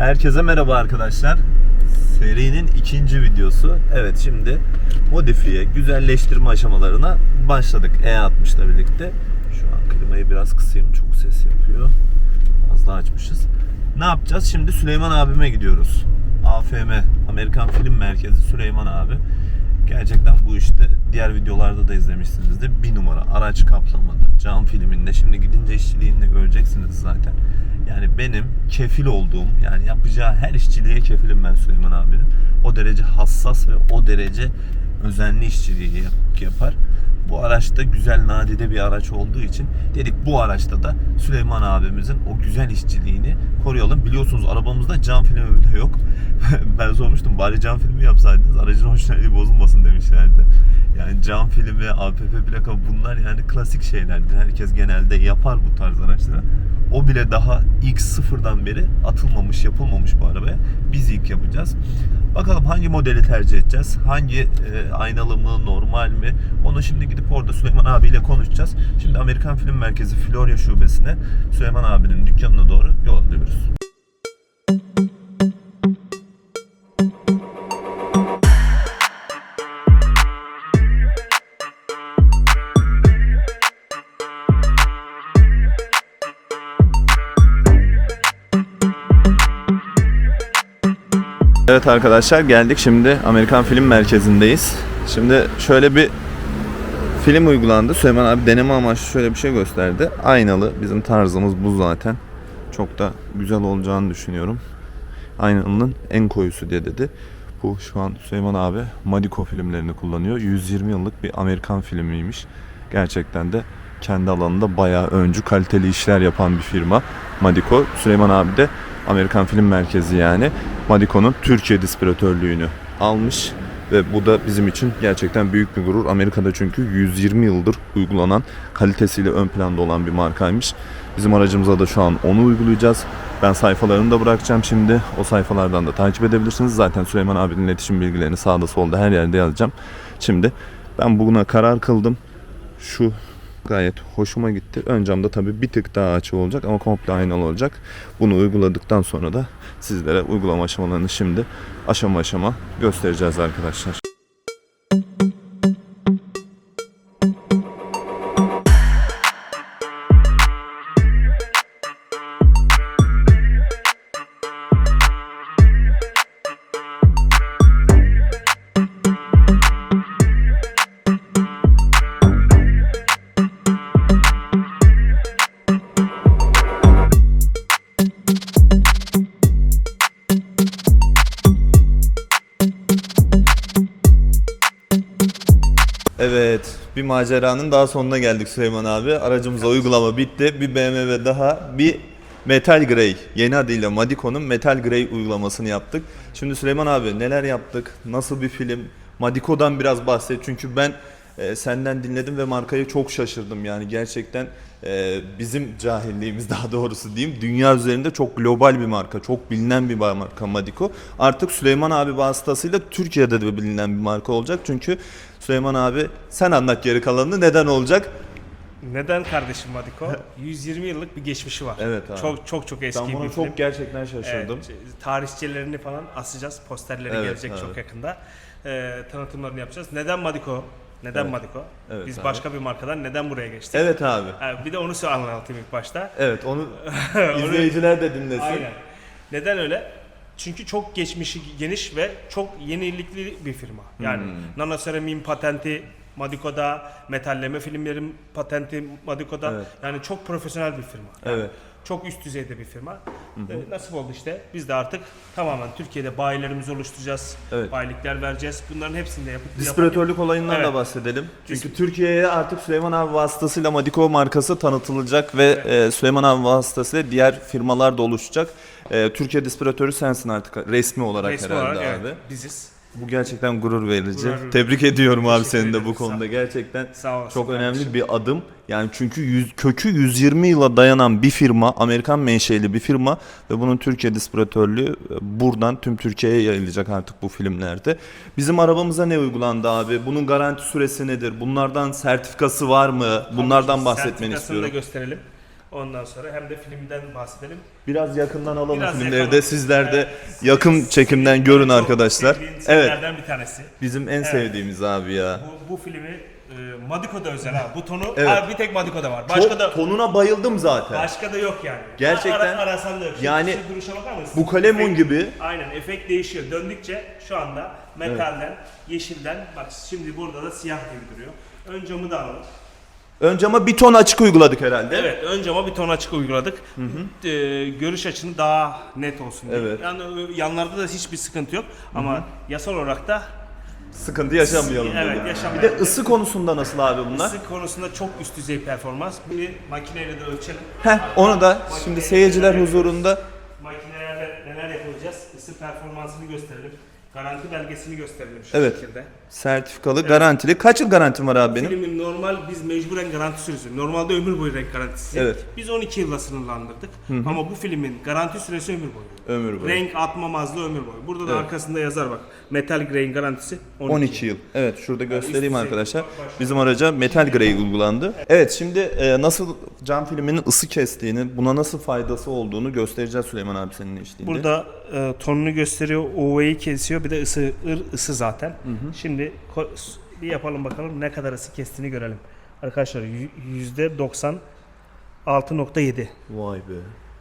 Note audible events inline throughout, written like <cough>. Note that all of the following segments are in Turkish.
Herkese merhaba arkadaşlar. Serinin ikinci videosu. Evet şimdi modifiye, güzelleştirme aşamalarına başladık E60 ile birlikte. Şu an klimayı biraz kısayım çok ses yapıyor. Fazla açmışız. Ne yapacağız? Şimdi Süleyman abime gidiyoruz. AFM, Amerikan Film Merkezi Süleyman abi. Gerçekten bu işte diğer videolarda da izlemişsinizdir. Bir numara araç kaplamada, cam filminde. Şimdi gidince işçiliğini de göreceksiniz zaten. Yani benim kefil olduğum yani yapacağı her işçiliğe kefilim ben Süleyman abinin. O derece hassas ve o derece özenli işçiliği yap- yapar. Bu araçta güzel nadide bir araç olduğu için dedik bu araçta da Süleyman abimizin o güzel işçiliğini koruyalım. Biliyorsunuz arabamızda cam filmi bile yok. <laughs> ben sormuştum bari cam filmi yapsaydınız aracın orijinali bozulmasın demişlerdi. Yani cam filmi, APP plaka bunlar yani klasik şeylerdir. Herkes genelde yapar bu tarz araçlara. O bile daha ilk sıfırdan beri atılmamış, yapılmamış bu arabaya. Biz ilk yapacağız. Bakalım hangi modeli tercih edeceğiz? Hangi e, aynalı mı, normal mi? Onu şimdi gidip orada Süleyman abiyle konuşacağız. Şimdi Amerikan Film Merkezi Florya Şubesi'ne Süleyman abinin dükkanına doğru yol alıyoruz. Evet arkadaşlar geldik şimdi Amerikan Film Merkezi'ndeyiz. Şimdi şöyle bir film uygulandı. Süleyman abi deneme amaçlı şöyle bir şey gösterdi. Aynalı bizim tarzımız bu zaten. Çok da güzel olacağını düşünüyorum. Aynalının en koyusu diye dedi. Bu şu an Süleyman abi Madiko filmlerini kullanıyor. 120 yıllık bir Amerikan filmiymiş. Gerçekten de kendi alanında bayağı öncü kaliteli işler yapan bir firma. Madiko. Süleyman abi de Amerikan Film Merkezi yani. Madiko'nun Türkiye distribütörlüğünü almış ve bu da bizim için gerçekten büyük bir gurur. Amerika'da çünkü 120 yıldır uygulanan kalitesiyle ön planda olan bir markaymış. Bizim aracımıza da şu an onu uygulayacağız. Ben sayfalarını da bırakacağım şimdi. O sayfalardan da takip edebilirsiniz. Zaten Süleyman abinin iletişim bilgilerini sağda solda her yerde yazacağım. Şimdi ben bugüne karar kıldım. Şu gayet hoşuma gitti. Ön camda tabii bir tık daha açık olacak ama komple aynalı olacak. Bunu uyguladıktan sonra da sizlere uygulama aşamalarını şimdi aşama aşama göstereceğiz arkadaşlar. Maceranın daha sonuna geldik Süleyman abi. Aracımıza uygulama bitti. Bir BMW daha, bir Metal Grey, yeni adıyla Madiko'nun Metal Grey uygulamasını yaptık. Şimdi Süleyman abi neler yaptık? Nasıl bir film? Madiko'dan biraz bahset çünkü ben e, senden dinledim ve markayı çok şaşırdım. Yani gerçekten e, bizim cahilliğimiz <laughs> daha doğrusu diyeyim. Dünya üzerinde çok global bir marka, çok bilinen bir marka Madiko. Artık Süleyman abi vasıtasıyla Türkiye'de de bilinen bir marka olacak. Çünkü Süleyman abi sen anlat geri kalanını neden olacak? Neden kardeşim Madiko? 120 <laughs> yıllık bir geçmişi var. Evet abi. Çok çok çok eski Ben buna bir film. çok gerçekten şaşırdım. Evet, tarihçelerini falan asacağız. Posterleri Evet, gelecek abi. çok yakında. Ee, tanıtımlarını yapacağız. Neden Madiko? Neden Evet. Madiko? Evet Biz abi. başka bir markadan neden buraya geçtik? Evet abi. Bir de onu anlatayım ilk başta. Evet <laughs> onu izleyiciler de dinlesin. Aynen. Neden öyle? Çünkü çok geçmişi geniş ve çok yenilikli bir firma. Yani Hmm. nano seramiğin patenti Madiko'da, metalleme filmlerin patenti Madiko'da. Evet. Yani çok profesyonel bir firma. Yani Evet. Çok üst düzeyde bir firma. Ee, nasip oldu işte. Biz de artık tamamen Türkiye'de bayilerimizi oluşturacağız. Evet. Bayilikler vereceğiz. Bunların hepsini de yapıp Distribütörlük olayından da Evet. bahsedelim. Çünkü Dis- Türkiye'ye artık Süleyman abi vasıtasıyla Madiko markası tanıtılacak ve e, Süleyman abi vasıtasıyla diğer firmalar da oluşacak. E, Türkiye distribütörü sensin artık resmi olarak resmi herhalde olarak abi. evet, biziz. Bu gerçekten gurur verici. Gurur- Tebrik ediyorum abi Teşekkür seni de bu konuda. Gerçekten Sağ olasın çok önemli kardeşim. bir adım. Yani çünkü yüz, kökü 120 yıla dayanan bir firma, Amerikan menşeli bir firma ve bunun Türkiye distribütörlüğü e, buradan tüm Türkiye'ye yayılacak artık bu filmlerde. Bizim arabamıza ne uygulandı abi? Bunun garanti süresi nedir? Bunlardan sertifikası var mı? Bunlardan bahsetmeni Sertifikasını istiyorum. da gösterelim. Ondan sonra hem de filmden bahsedelim. Biraz yakından alalım Biraz filmleri yakın- de sizler de Evet. yakın çekimden görün Çok arkadaşlar. sevdiğim Evet. serilerden bir tanesi. Bizim en sevdiğimiz abi ya. Bu, bu filmi e, Madiko'da özel ha. Bu tonu Evet. ha, bir tek Madiko'da var. Başka da tonuna bayıldım zaten. başka da yok yani. Gerçekten. Ara, arasan da yok. Şu- Yani şu duruşa bakar mısın? Bu kalemun Efekt- gibi. Aynen efekt değişiyor. Döndükçe şu anda metalden, yeşilden bak şimdi burada da siyah gibi duruyor. Ön camı da alalım. Önce ama bir ton açık uyguladık herhalde. Evet, ön cama bir ton açık uyguladık. Ee, görüş açını daha net olsun diye. Evet. Yani yanlarda da hiçbir sıkıntı yok ama yasal olarak da Sıkıntı yaşamayalım. Evet, dedi. Bir yaşamayalım. de ısı konusunda nasıl abi bunlar? ısı konusunda çok üst düzey performans. Bunu makineyle de ölçelim. Heh, onu da şimdi seyirciler huzurunda Makinelerle neler yapacağız? Isı performansını gösterelim. Garanti belgesini gösterelim şu Evet. şekilde. sertifikalı, garantili. Kaç yıl garantim var abi benim? Filmin normal biz mecburen garanti süresi. Normalde ömür boyu renk garantisi. Evet. Biz 12 yılla sınırlandırdık. Ama bu filmin garanti süresi ömür boyu. Ömür boyu. Renk atmamazlığı ömür boyu. Burada da Evet. arkasında yazar bak. Metal Grey'in garantisi 12. 12 yıl. Evet şurada göstereyim üst düzey. arkadaşlar. Bizim araca metal grey uygulandı. Evet şimdi e, nasıl cam filminin ısı kestiğini, buna nasıl faydası olduğunu göstereceğiz Süleyman abi senin eşliğinde. Burada e, tonunu gösteriyor, UV'yi kesiyor. Bir de ısı, ır, ısı zaten. Şimdi ko- bir yapalım bakalım ne kadar ısı kestiğini görelim. Arkadaşlar yü- yüzde 96.7 Vay be.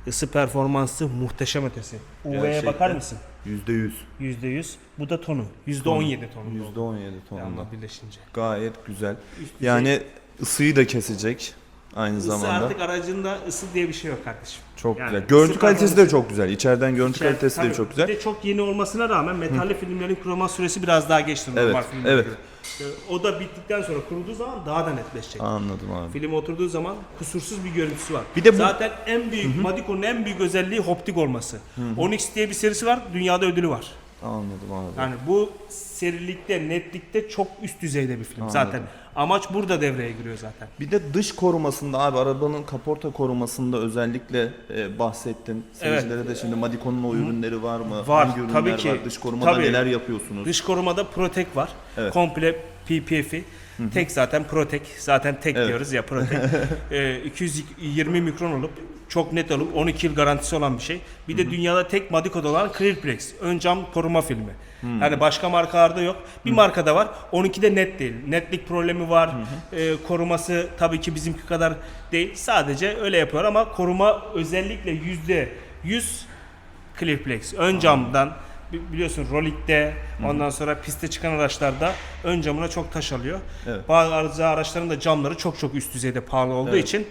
ısı performansı muhteşem ötesi. UV'ye bakar mısın? %100. %100. Bu da tonu. %17 tonunda oldu. %17 tonunda. Yanlar birleşince. Gayet güzel. Üst. Yani ısıyı da kesecek aynı Isı zamanda. artık aracında ısı diye bir şey yok kardeşim. Çok Yani güzel. ısı Görüntü kalitesi de performansı- çok güzel. İçeriden görüntü İçer- kalitesi de tabii, çok güzel. Bir de çok yeni olmasına rağmen metalli filmlerin kurulma süresi biraz daha geçti normal Evet, filmlere evet. göre. Ee, O da bittikten sonra kurulduğu zaman daha da netleşecek. Anladım abi. Film oturduğu zaman kusursuz bir görüntüsü var. Bir de bu- Zaten en büyük Madiko'nun en büyük özelliği hoptik olması. Onyx diye bir serisi var. Dünyada ödülü var. Anladım abi. Yani bu serilikte, netlikte çok üst düzeyde bir film. Anladım. Zaten amaç burada devreye giriyor zaten. Bir de dış korumasında abi arabanın kaporta korumasında özellikle e, bahsettin. Seyircilere de şimdi Madikon'un o ürünleri var mı? Var, Hangi ürünler tabii ki. var? Dış korumada Tabii. neler yapıyorsunuz? Dış korumada Protek var. Evet. Komple PPF'i. Tek zaten Protek. Zaten tek Evet. diyoruz ya Protek. <laughs> Ee, 220 mikron olup çok net olup 12 yıl garantisi olan bir şey. Bir de dünyada tek Madiko'da olan Clearplex. Ön cam koruma filmi. Yani başka markalarda yok. Bir markada var. 12'de net değil. Netlik problemi var. Ee, koruması tabii ki bizimki kadar değil. Sadece öyle yapıyor ama koruma özellikle yüzde 100 Clearplex. Ön camdan bi- biliyorsun Rolik'te ondan sonra piste çıkan araçlarda ön camına çok taş alıyor. Evet. Bazı araçların da camları çok çok üst düzeyde pahalı olduğu Evet. için Tabii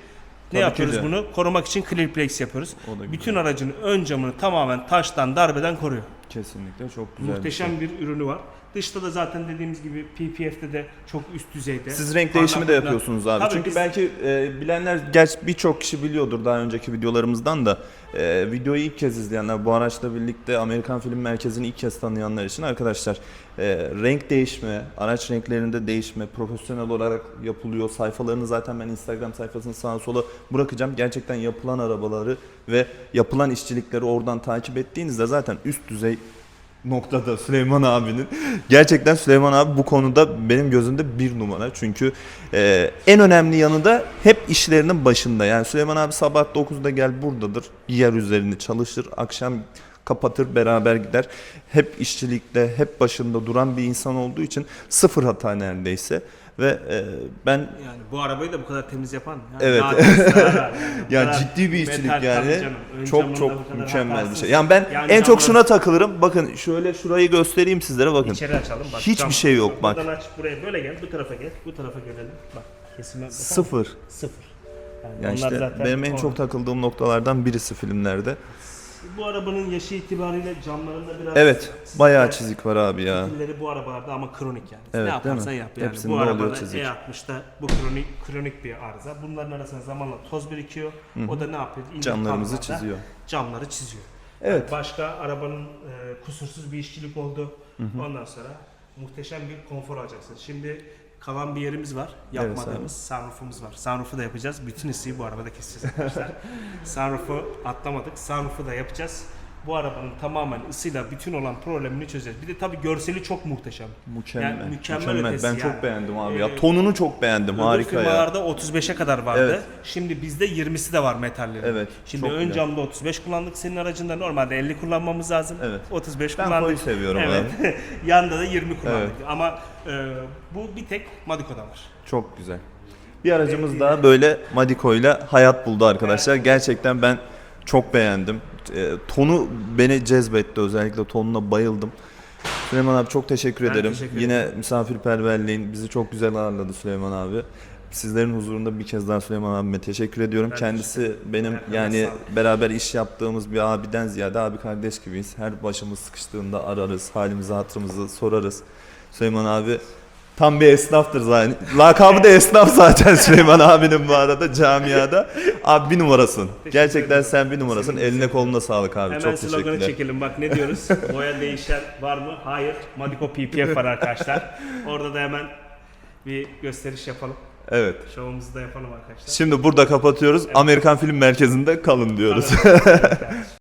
ne ki yapıyoruz de. bunu? Korumak için Clearplex yapıyoruz. Bütün aracın ön camını tamamen taştan, darbeden koruyor. Kesinlikle çok güzel. Muhteşem bir şey. bir ürünü var. Dışta da zaten dediğimiz gibi PPF'de de çok üst düzeyde. Siz renk değişimi de yapıyorsunuz abi. Tabii Çünkü biz- belki e, bilenler, gerçi birçok kişi biliyordur daha önceki videolarımızdan da. E, videoyu ilk kez izleyenler, bu araçla birlikte Amerikan Film Merkezi'ni ilk kez tanıyanlar için arkadaşlar e, renk değişme, araç renklerinde değişme profesyonel olarak yapılıyor. Sayfalarını zaten ben Instagram sayfasını sağa sola bırakacağım. Gerçekten yapılan arabaları ve yapılan işçilikleri oradan takip ettiğinizde zaten üst düzey noktada Süleyman abinin. Gerçekten Süleyman abi bu konuda benim gözümde bir numara. Çünkü e, en önemli yanı da hep işlerinin başında. Yani Süleyman abi sabah 9'da gel buradadır. Yer üzerinde çalışır. Akşam kapatır beraber gider. Hep işçilikte, hep başında duran bir insan olduğu için sıfır hata neredeyse. Ve e, ben Yani bu arabayı da bu kadar temiz yapan. yani Evet. yani. <laughs> Bu ya kadar ciddi bir işçilik metal yani. canım. Çok çok mükemmel bir şey. Yani ben Yani en çok şuna takılırım. Bakın şöyle şurayı göstereyim sizlere bakın. İçeri açalım. Bak, Hiçbir cam- şey yok, bak. Buradan aç buraya böyle gel. Bu tarafa gel. Bu tarafa gelelim. Bak mısın? Sıfır. Sıfır. Yani Ya onlar işte benim en çok takıldığım noktalardan birisi filmlerde. Bu arabanın yaşı itibariyle camlarında biraz Evet, bayağı çizik var abi ya. Şekilleri bu arabalarda ama kronik yani. Evet, ne yaparsan değil mi? yap yani. Hepsinde bu oluyor arabada çizik. E60'da bu kronik kronik bir arıza. Bunların arasında zamanla toz birikiyor. O da ne yapıyor? İnce Camlarımızı çiziyor. Camları çiziyor. Evet. Başka arabanın e, kusursuz bir işçilik oldu. Ondan sonra muhteşem bir konfor alacaksın. Şimdi kalan bir yerimiz var. Yapmadığımız sunroofumuz var. Sunroof'u da yapacağız. Bütün ısıyı bu arabada keseceğiz arkadaşlar. <laughs> sunroof'u atlamadık. Sunroof'u da yapacağız. Bu arabanın tamamen ısıyla bütün olan problemini çözeriz. Bir de tabii görseli çok muhteşem. Mükemmel. Yani mükemmel, mükemmel. ötesi Ben yani. çok beğendim abi ya. Ee, Tonunu çok beğendim. Öbür Harika ya. firmalarda 35'e kadar vardı. Evet. Şimdi bizde 20'si de var metallerin. Evet, Şimdi çok ön güzel. camda 35 kullandık. Senin aracında normalde 50 kullanmamız lazım. Evet. 35 Ben kullandık. koyu seviyorum evet. <laughs> Yanda da 20 kullandık. Evet. Ama e, bu bir tek Madiko'da var. Çok güzel. Bir aracımız daha böyle Madiko ile hayat buldu arkadaşlar. Gerçekten ben çok beğendim. E, tonu beni cezbetti özellikle tonuna bayıldım. Süleyman abi çok teşekkür Ben ederim. teşekkür Yine misafirperverliğin bizi çok güzel ağırladı Süleyman abi. Sizlerin huzurunda bir kez daha Süleyman abime teşekkür ediyorum. Ben Kendisi benim Ayaklarına yani beraber iş yaptığımız bir abiden ziyade abi kardeş gibiyiz. Her başımız sıkıştığında ararız, halimizi hatırımızı sorarız. Süleyman abi tam bir esnaftır zaten. Lakabı da esnaf zaten <laughs> Süleyman abinin bu arada camiada. Abi bir numarasın. Gerçekten sen bir numarasın. Eline koluna sağlık abi. Hemen Çok sloganı teşekkürler. çekelim. Bak ne diyoruz? <laughs> Boya değişen var mı? Hayır. Madiko PPF var arkadaşlar. Orada da hemen bir gösteriş yapalım. Evet. Şovumuzu da yapalım arkadaşlar. Şimdi burada kapatıyoruz. Amerikan Film Merkezi'nde kalın diyoruz. Evet <laughs>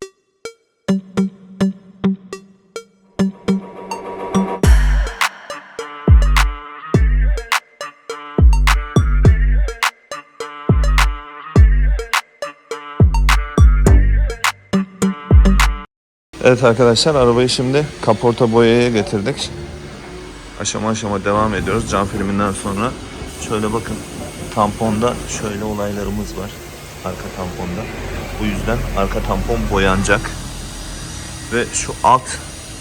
arkadaşlar arabayı şimdi kaporta boyaya getirdik. Aşama aşama devam ediyoruz cam filminden sonra. Şöyle bakın tamponda şöyle olaylarımız var. Arka tamponda. Bu yüzden arka tampon boyanacak. Ve şu alt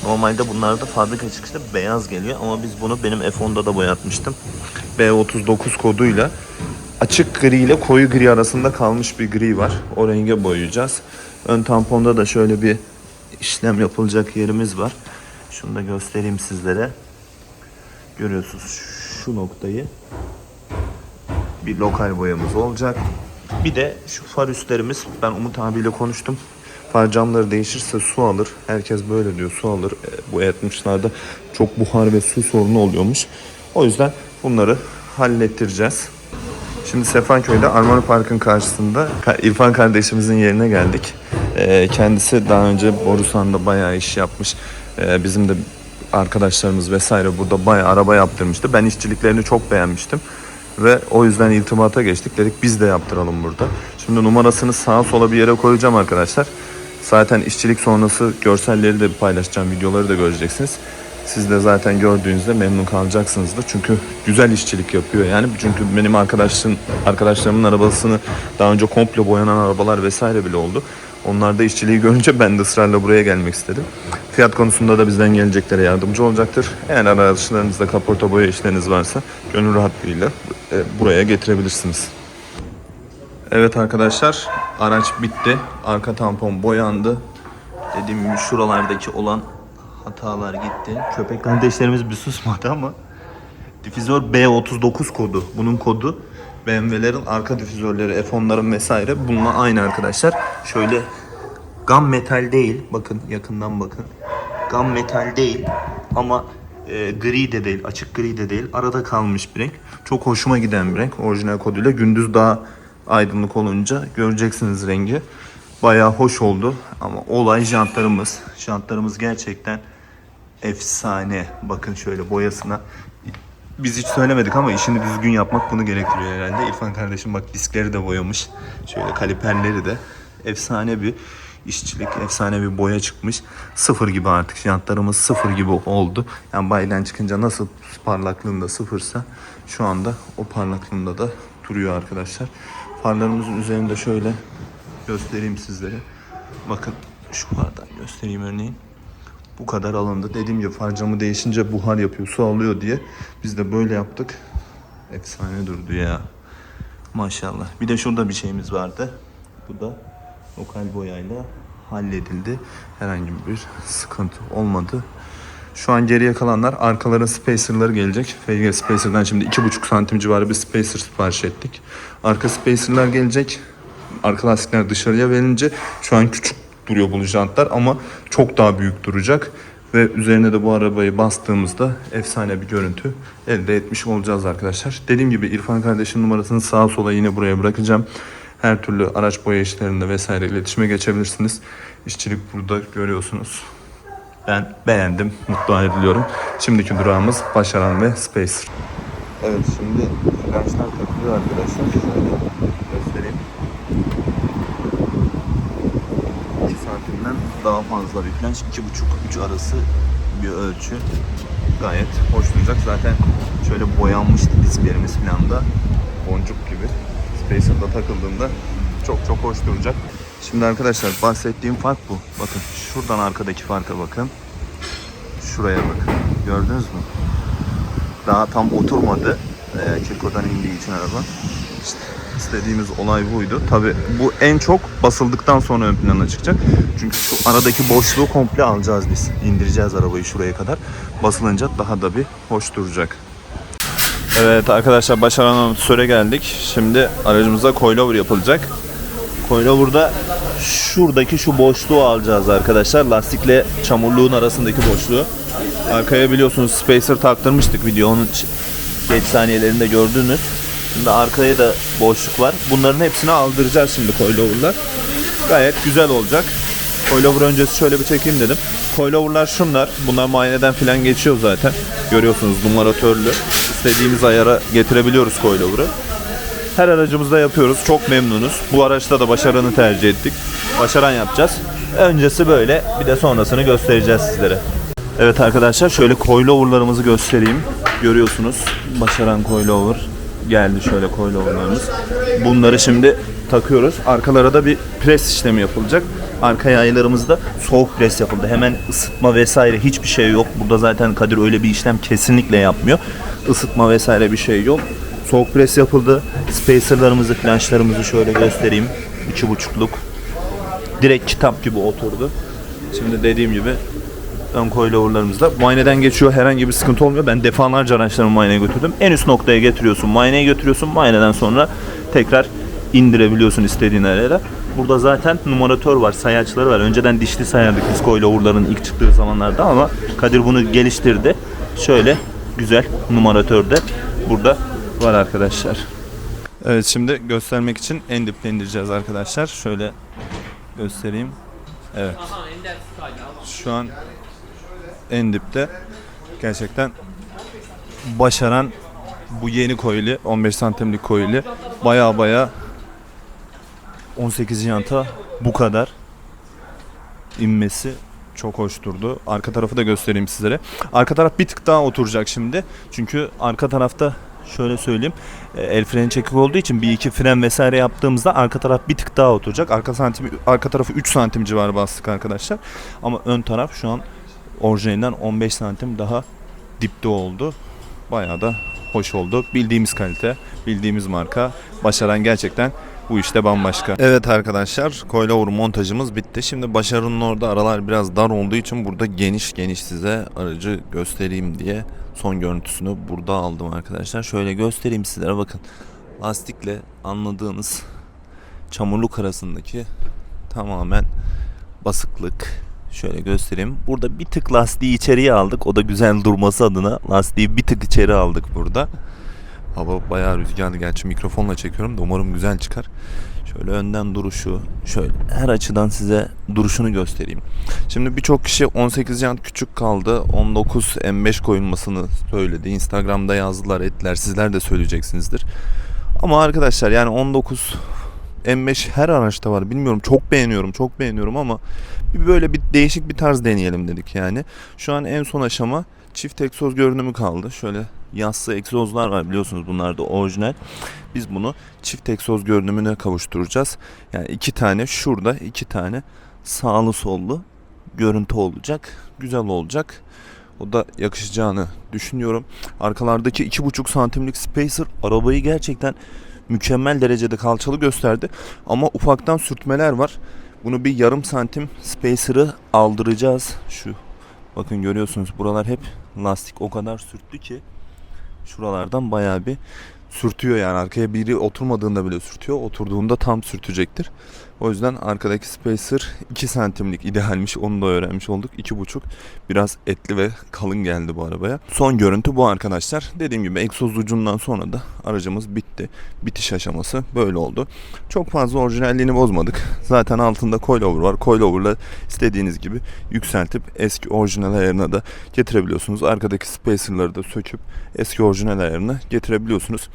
normalde bunlarda fabrika çıkışta beyaz geliyor ama biz bunu benim F10'da da boyatmıştım. B39 koduyla açık gri ile koyu gri arasında kalmış bir gri var. O renge boyayacağız. Ön tamponda da şöyle bir işlem yapılacak yerimiz var. Şunu da göstereyim sizlere. Görüyorsunuz şu noktayı. Bir lokal boyamız olacak. Bir de şu far üstlerimiz. Ben Umut abiyle konuştum. Far camları değişirse su alır. Herkes böyle diyor su alır. E, Bu E60'larda çok buhar ve su sorunu oluyormuş. O yüzden bunları hallettireceğiz. Şimdi Sefanköy'de Armani Park'ın karşısında Ka- İrfan kardeşimizin yerine geldik. Ee, kendisi daha önce Borusan'da bayağı iş yapmış. Ee, bizim de arkadaşlarımız vesaire burada bayağı araba yaptırmıştı. Ben işçiliklerini çok beğenmiştim. Ve o yüzden irtibata geçtik. Dedik biz de yaptıralım burada. Şimdi numarasını sağa sola bir yere koyacağım arkadaşlar. Zaten işçilik sonrası görselleri de paylaşacağım. Videoları da göreceksiniz. Siz de zaten gördüğünüzde memnun kalacaksınızdır. Çünkü güzel işçilik yapıyor yani. Çünkü benim arkadaşım, arkadaşlarımın arabasını daha önce komple boyanan arabalar vesaire bile oldu. Onlarda işçiliği görünce ben de ısrarla buraya gelmek istedim. Fiyat konusunda da bizden geleceklere yardımcı olacaktır. Eğer araçlarınızda kaporta boya işleriniz varsa gönül rahatlığıyla e, buraya getirebilirsiniz. Evet arkadaşlar araç bitti. Arka tampon boyandı. Dediğim gibi şuralardaki olan hatalar gitti. Köpek kardeşlerimiz bir susmadı ama difüzör B39 kodu. Bunun kodu BMW'lerin arka difüzörleri, F10'ların vesaire bununla aynı arkadaşlar. Şöyle gam metal değil. Bakın yakından bakın. Gam metal değil ama e, gri de değil, açık gri de değil. Arada kalmış bir renk. Çok hoşuma giden bir renk. Orijinal koduyla gündüz daha aydınlık olunca göreceksiniz rengi. Bayağı hoş oldu ama olay jantlarımız. Jantlarımız gerçekten efsane. Bakın şöyle boyasına. Biz hiç söylemedik ama işini düzgün yapmak bunu gerektiriyor herhalde. İrfan kardeşim bak diskleri de boyamış. Şöyle kaliperleri de. Efsane bir işçilik, efsane bir boya çıkmış. Sıfır gibi artık. Jantlarımız sıfır gibi oldu. Yani bayiden çıkınca nasıl parlaklığında sıfırsa şu anda o parlaklığında da duruyor arkadaşlar. Farlarımızın üzerinde şöyle göstereyim sizlere. Bakın şu fardan göstereyim örneğin. Bu kadar alındı. Dediğim gibi far camı değişince buhar yapıyor, su alıyor diye biz de böyle yaptık. Efsane durdu ya. Maşallah. Bir de şurada bir şeyimiz vardı. Bu da lokal boyayla halledildi. Herhangi bir sıkıntı olmadı. Şu an geriye kalanlar arkaların spacerları gelecek. FG Spacer'dan şimdi 2,5 santim civarı bir spacer sipariş ettik. Arka spacerlar gelecek. Arka lastikler dışarıya verilince şu an küçük duruyor bu jantlar ama çok daha büyük duracak. Ve üzerine de bu arabayı bastığımızda efsane bir görüntü elde etmiş olacağız arkadaşlar. Dediğim gibi İrfan kardeşin numarasını sağa sola yine buraya bırakacağım. Her türlü araç boya işlerinde vesaire iletişime geçebilirsiniz. İşçilik burada görüyorsunuz. Ben beğendim, mutlu ayrılıyorum. Şimdiki durağımız Başaran ve Spacer. Evet şimdi flanşlar takılıyor arkadaşlar. Şöyle göstereyim. 2 santimden daha fazla bir flanş. 2,5-3 arası bir ölçü. Gayet hoş duracak. Zaten şöyle boyanmıştı disklerimiz falan da. Boncuk gibi. Spacer'da takıldığında çok çok hoş duracak. Şimdi arkadaşlar bahsettiğim fark bu. Bakın şuradan arkadaki farka bakın. Şuraya bakın. Gördünüz mü? Daha tam oturmadı. Ee, Kirko'dan indiği için araba. İstediğimiz olay buydu. Tabi bu en çok basıldıktan sonra ön plana çıkacak. Çünkü şu aradaki boşluğu komple alacağız biz. İndireceğiz arabayı şuraya kadar. Basılınca daha da bir hoş duracak. Evet arkadaşlar başaran amatör'e geldik. Şimdi aracımıza coilover yapılacak. Coilover'da şuradaki şu boşluğu alacağız arkadaşlar. Lastikle çamurluğun arasındaki boşluğu. Arkaya biliyorsunuz spacer taktırmıştık videonun geç saniyelerinde gördünüz. Şimdi arkaya da boşluk var. Bunların hepsini aldıracağız şimdi coilover'lar. Gayet güzel olacak. Coilover öncesi şöyle bir çekeyim dedim. Coilover'lar şunlar. Bunlar muayeneden falan geçiyor zaten. Görüyorsunuz numaratörlü. İstediğimiz ayara getirebiliyoruz coilover'ı. Her aracımızda yapıyoruz. Çok memnunuz. Bu araçta da başaranı tercih ettik. Başaran yapacağız. Öncesi böyle. Bir de sonrasını göstereceğiz sizlere. Evet arkadaşlar şöyle coilover'larımızı göstereyim. Görüyorsunuz. Başaran coilover geldi şöyle coilover'larımız. Bunları şimdi takıyoruz. Arkalara da bir pres işlemi yapılacak. Arka yaylarımızda soğuk pres yapıldı. Hemen ısıtma vesaire hiçbir şey yok. Burada zaten Kadir öyle bir işlem kesinlikle yapmıyor. Isıtma vesaire bir şey yok. Soğuk pres yapıldı. Spacerlarımızı, flanşlarımızı şöyle göstereyim. 2.5'luk. Direkt kitap gibi oturdu. Şimdi dediğim gibi ön coilover'larımızla muayeneden geçiyor. Herhangi bir sıkıntı olmuyor. Ben defalarca araçlarımı muayeneye götürdüm. En üst noktaya getiriyorsun. Muayeneye götürüyorsun. Muayeneden sonra tekrar indirebiliyorsun istediğin yere. Burada zaten numaratör var, sayaçları var. Önceden dişli sayardık biz coilover'ların ilk çıktığı zamanlarda ama Kadir bunu geliştirdi. Şöyle güzel numaratör de burada var arkadaşlar. Evet şimdi göstermek için en dipte indireceğiz arkadaşlar. Şöyle göstereyim. Evet. Şu an en dipte gerçekten başaran bu yeni koili 15 santimlik koili baya baya 18 yanta bu kadar inmesi çok hoş durdu. Arka tarafı da göstereyim sizlere. Arka taraf bir tık daha oturacak şimdi. Çünkü arka tarafta şöyle söyleyeyim. e, El freni çekik olduğu için bir iki fren vesaire yaptığımızda arka taraf bir tık daha oturacak. Arka santim arka tarafı 3 santim civarı bastık arkadaşlar. Ama ön taraf şu an orijinalinden 15 santim daha dipte oldu. Bayağı da hoş oldu. Bildiğimiz kalite, bildiğimiz marka. Başaran gerçekten bu işte bambaşka. Evet arkadaşlar, coilover montajımız bitti. Şimdi Başarı'nın orada aralar biraz dar olduğu için burada geniş geniş size aracı göstereyim diye son görüntüsünü burada aldım arkadaşlar. Şöyle göstereyim sizlere bakın. Lastikle anladığınız çamurluk arasındaki tamamen basıklık. Şöyle göstereyim. Burada bir tık lastiği içeriye aldık. O da güzel durması adına lastiği bir tık içeri aldık burada. Hava bayağı rüzgarlı. Gerçi mikrofonla çekiyorum da umarım güzel çıkar. Şöyle önden duruşu, şöyle her açıdan size duruşunu göstereyim. Şimdi birçok kişi 18 jant küçük kaldı. 19 M5 koyulmasını söyledi. Instagram'da yazdılar, ettiler. Sizler de söyleyeceksinizdir. Ama arkadaşlar yani 19 M5 her araçta var. Bilmiyorum çok beğeniyorum, çok beğeniyorum ama bir böyle bir değişik bir tarz deneyelim dedik yani. Şu an en son aşama çift egzoz görünümü kaldı. Şöyle yassı egzozlar var biliyorsunuz bunlar da orijinal. Biz bunu çift egzoz görünümüne kavuşturacağız. Yani iki tane şurada iki tane sağlı sollu görüntü olacak. Güzel olacak. O da yakışacağını düşünüyorum. Arkalardaki 2,5 santimlik spacer arabayı gerçekten mükemmel derecede kalçalı gösterdi. Ama ufaktan sürtmeler var. Bunu bir yarım santim spacer'ı aldıracağız. Şu bakın görüyorsunuz buralar hep lastik o kadar sürttü ki şuralardan bayağı bir sürtüyor yani arkaya biri oturmadığında bile sürtüyor. Oturduğunda tam sürtecektir. O yüzden arkadaki spacer 2 santimlik idealmiş. Onu da öğrenmiş olduk. 2,5 biraz etli ve kalın geldi bu arabaya. Son görüntü bu arkadaşlar. Dediğim gibi egzoz ucundan sonra da aracımız bitti. Bitiş aşaması böyle oldu. Çok fazla orijinalliğini bozmadık. Zaten altında coilover var. Coilover'la istediğiniz gibi yükseltip eski orijinal ayarına da getirebiliyorsunuz. Arkadaki spacer'ları da söküp eski orijinal ayarına getirebiliyorsunuz.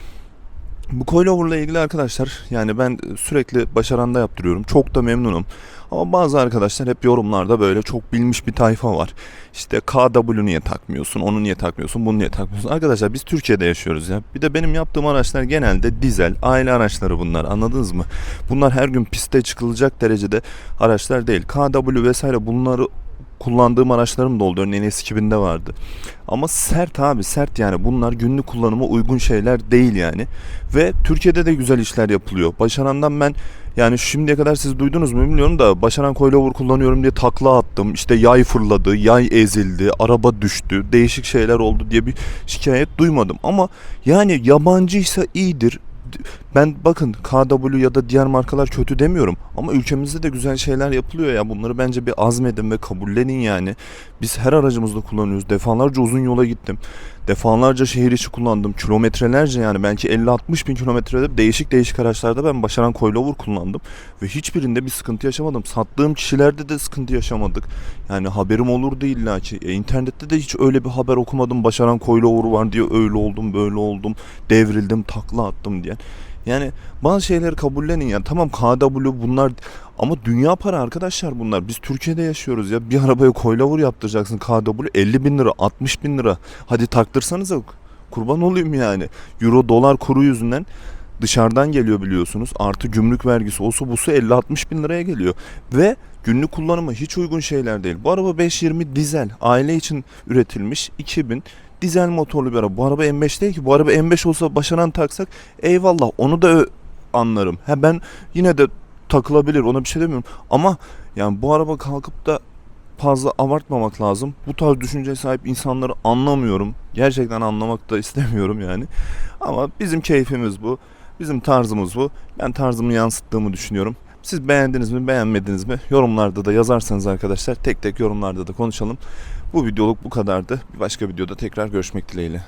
Bu coilover'la ilgili arkadaşlar yani ben sürekli başaranda yaptırıyorum. Çok da memnunum. Ama bazı arkadaşlar hep yorumlarda böyle çok bilmiş bir tayfa var. İşte KW niye takmıyorsun, onu niye takmıyorsun, bunu niye takmıyorsun. Arkadaşlar biz Türkiye'de yaşıyoruz ya. Bir de benim yaptığım araçlar genelde dizel, aile araçları bunlar anladınız mı? Bunlar her gün piste çıkılacak derecede araçlar değil. KW vesaire bunları kullandığım araçlarım da oldu. Örneğin S2000'de vardı. Ama sert abi sert yani bunlar günlük kullanıma uygun şeyler değil yani. Ve Türkiye'de de güzel işler yapılıyor. Başaran'dan ben yani şimdiye kadar siz duydunuz mu bilmiyorum da Başaran coilover kullanıyorum diye takla attım. İşte yay fırladı, yay ezildi, araba düştü, değişik şeyler oldu diye bir şikayet duymadım. Ama yani yabancıysa iyidir. Ben bakın KW ya da diğer markalar kötü demiyorum ama ülkemizde de güzel şeyler yapılıyor ya bunları bence bir azmedin ve kabullenin yani. Biz her aracımızda kullanıyoruz. Defalarca uzun yola gittim. Defalarca şehir içi kullandım. Kilometrelerce yani belki 50-60 bin kilometrede değişik değişik araçlarda ben başaran coilover kullandım. Ve hiçbirinde bir sıkıntı yaşamadım. Sattığım kişilerde de sıkıntı yaşamadık. Yani haberim olurdu illa ki. E, internette de hiç öyle bir haber okumadım. Başaran coilover var diye öyle oldum böyle oldum. Devrildim takla attım diye. Yani bazı şeyleri kabullenin ya. Tamam KW bunlar ama dünya para arkadaşlar bunlar. Biz Türkiye'de yaşıyoruz ya. Bir arabaya coilover yaptıracaksın KW 50 bin lira 60 bin lira. Hadi taktırsanıza kurban olayım yani. Euro dolar kuru yüzünden dışarıdan geliyor biliyorsunuz. Artı gümrük vergisi osu busu 50-60 bin liraya geliyor. Ve günlük kullanıma hiç uygun şeyler değil. Bu araba 520 dizel. Aile için üretilmiş 2000 dizel motorlu bir araba. Bu araba M5 değil ki. Bu araba M5 olsa başaran taksak eyvallah onu da anlarım. Ha ben yine de takılabilir ona bir şey demiyorum. Ama yani bu araba kalkıp da fazla abartmamak lazım. Bu tarz düşünceye sahip insanları anlamıyorum. Gerçekten anlamak da istemiyorum yani. Ama bizim keyfimiz bu. Bizim tarzımız bu. Ben tarzımı yansıttığımı düşünüyorum. Siz beğendiniz mi beğenmediniz mi yorumlarda da yazarsanız arkadaşlar tek tek yorumlarda da konuşalım. Bu videoluk bu kadardı. Bir başka videoda tekrar görüşmek dileğiyle.